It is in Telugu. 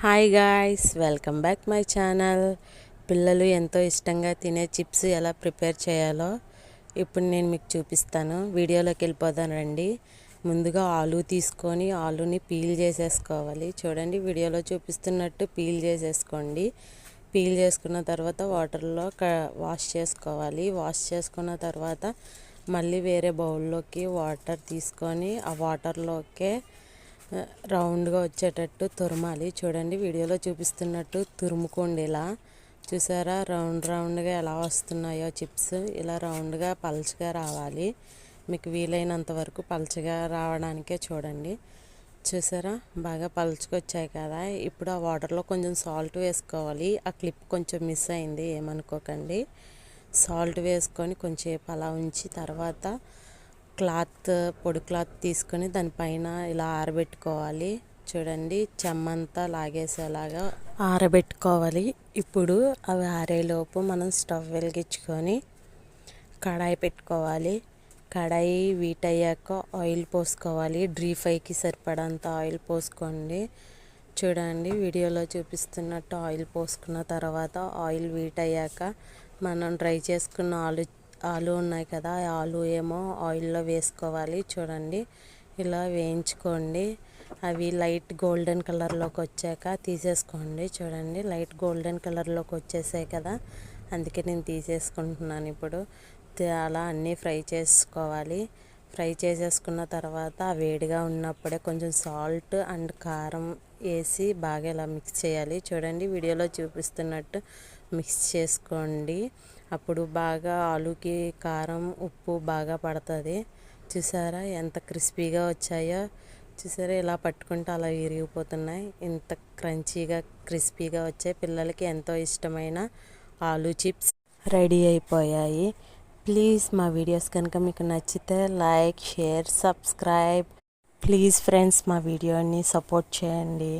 Hi guys welcome back my channel పిల్లలు ఎంతో ఇష్టంగా తినే చిప్స్ ఎలా ప్రిపేర్ చేయాలో ఇప్పుడు నేను మీకు చూపిస్తాను. వీడియోలోకి వెళ్ళిపోదాను రండి. ముందుగా ఆలు తీసుకొని ఆలుని పీల్ చేసేసుకోవాలి. చూడండి వీడియోలో చూపిస్తున్నట్టు పీల్ చేసేసుకోండి. పీల్ చేసుకున్న తర్వాత వాటర్లో క వాష్ చేసుకోవాలి. వాష్ చేసుకున్న తర్వాత మళ్ళీ వేరే బౌల్లోకి వాటర్ తీసుకొని ఆ వాటర్లోకే రౌండ్గా వచ్చేటట్టు తురమాలి. చూడండి వీడియోలో చూపిస్తున్నట్టు తురుముకోండి ఇలా చూసారా? రౌండ్ రౌండ్గా ఎలా వస్తున్నాయో చిప్స్. ఇలా రౌండ్గా పల్చగా రావాలి. మీకు వీలైనంత వరకు పల్చగా రావడానికే చూడండి. చూసారా? బాగా పలుచుకొచ్చాయి కదా. ఇప్పుడు ఆ వాటర్లో కొంచెం సాల్ట్ వేసుకోవాలి. ఆ క్లిప్ కొంచెం మిస్ అయింది ఏమనుకోకండి. సాల్ట్ వేసుకొని కొంచెం అలా ఉంచి తర్వాత క్లాత్ పొడి క్లాత్ తీసుకొని దానిపైన ఇలా ఆరబెట్టుకోవాలి. చూడండి చెమ్మంతా లాగేసేలాగా ఆరబెట్టుకోవాలి. ఇప్పుడు అవి ఆరేలోపు మనం స్టవ్ వెలిగించుకొని కడాయి పెట్టుకోవాలి. కడాయి వీట్ అయ్యాక ఆయిల్ పోసుకోవాలి. డ్రీ ఫ్రైకి సరిపడంత ఆయిల్ పోసుకోండి. చూడండి వీడియోలో చూపిస్తున్నట్టు ఆయిల్ పోసుకున్న తర్వాత ఆయిల్ వీట్ అయ్యాక మనం డ్రై చేసుకున్న ఆలు ఆలు ఉన్నాయి కదా ఆలు ఏమో ఆయిల్లో వేసుకోవాలి చూడండి. ఇలా వేయించుకోండి. అవి లైట్ గోల్డెన్ కలర్లోకి వచ్చాక తీసేసుకోండి చూడండి. లైట్ గోల్డెన్ కలర్లోకి వచ్చేసాయి కదా అందుకే నేను తీసేసుకుంటున్నాను ఇప్పుడు. అలా అన్నీ ఫ్రై చేసుకోవాలి. ఫ్రై చేసేసుకున్న తర్వాత వేడిగా ఉన్నప్పుడే కొంచెం సాల్ట్ అండ్ కారం వేసి బాగా ఇలా మిక్స్ చేయాలి. చూడండి వీడియోలో చూపిస్తున్నట్టు మిక్స్ చేసుకోండి. అప్పుడు బాగా ఆలుకి కారం ఉప్పు బాగా పడుతుంది. చూసారా ఎంత క్రిస్పీగా వచ్చాయో? చూసారా ఇలా పట్టుకుంటే అలా విరిగిపోతున్నాయి. ఇంత క్రంచీగా క్రిస్పీగా వచ్చాయి. పిల్లలకి ఎంతో ఇష్టమైన ఆలు చిప్స్ రెడీ అయిపోయాయి. ప్లీజ్ మా వీడియోస్ కనుక మీకు నచ్చితే like share subscribe. Please friends మా వీడియోని సపోర్ట్ చేయండి.